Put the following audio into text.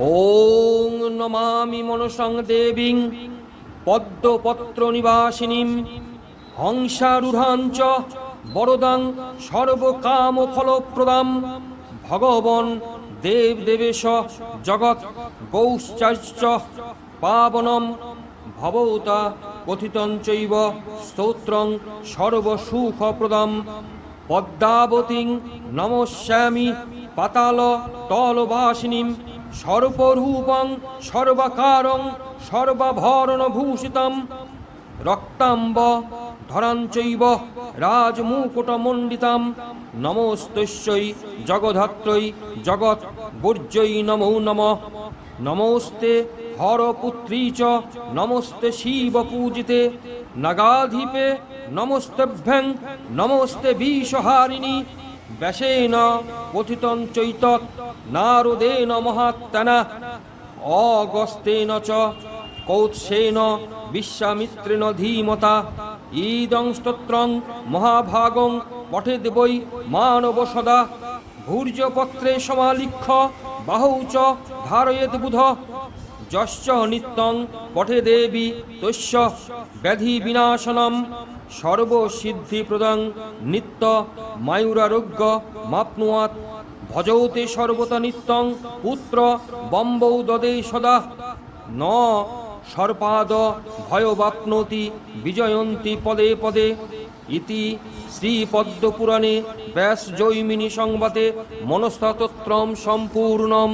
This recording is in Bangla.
ওং নমামি মনসং দেবীং পদ্মপত্র নিবাসিনীম হংসারূঢ়াঞ্চ বরদাং সর্বকাম ফলপ্রদাম ভগবন দেব দেবেশ জগৎ গৌশ্চাশ্চ পাবনম ভবৌতা কথিতং চৈব স্তোত্রং সর্বসুখপ্রদম। পদ্মাবতীং নমস্যামি পাতাল তলবাসিনীম সর্বরূপং, সর্বাকারং, সর্বাভরণভূষিতম। রক্তাম্ব, ধরাঞ্চৈব, রাজমুকুটমণ্ডিতাম। নমস্তস্যৈ জগধাত্রৈ জগৎ গুর্জৈ নমো নম। নমস্তে হরপুত্রী চ, নমস্তে শিবপূজিতে নগাধিপে নমস্তেভ্যং, নমস্তে বিষহারিণী বিশ্বামিত্রেণ ধীমতা ঈদং মহাভাগং পঠেদ বৈ মানব সদা। ভূর্যপত্রে চ ধারয়েত বুধ যশ্চ নিত্যং পঠে দেবী তস্য ব্যাধি বিনাশনম সর্বসিদ্ধিপ্রদং নিত্য মায়ুরারোগ্য মাপ্নুয়াত। ভজৌতে সর্বতা নিত্যং পুত্র বম্বৌ দদে সদা। ন সর্পাদ ভয়বাপ্নোতি বিজয়ন্তি পদে পদে। ইতি শ্রীপদ্মপুরাণে ব্যাস জৈমিনী সংবাদে মনস্তত্রম সম্পূর্ণম।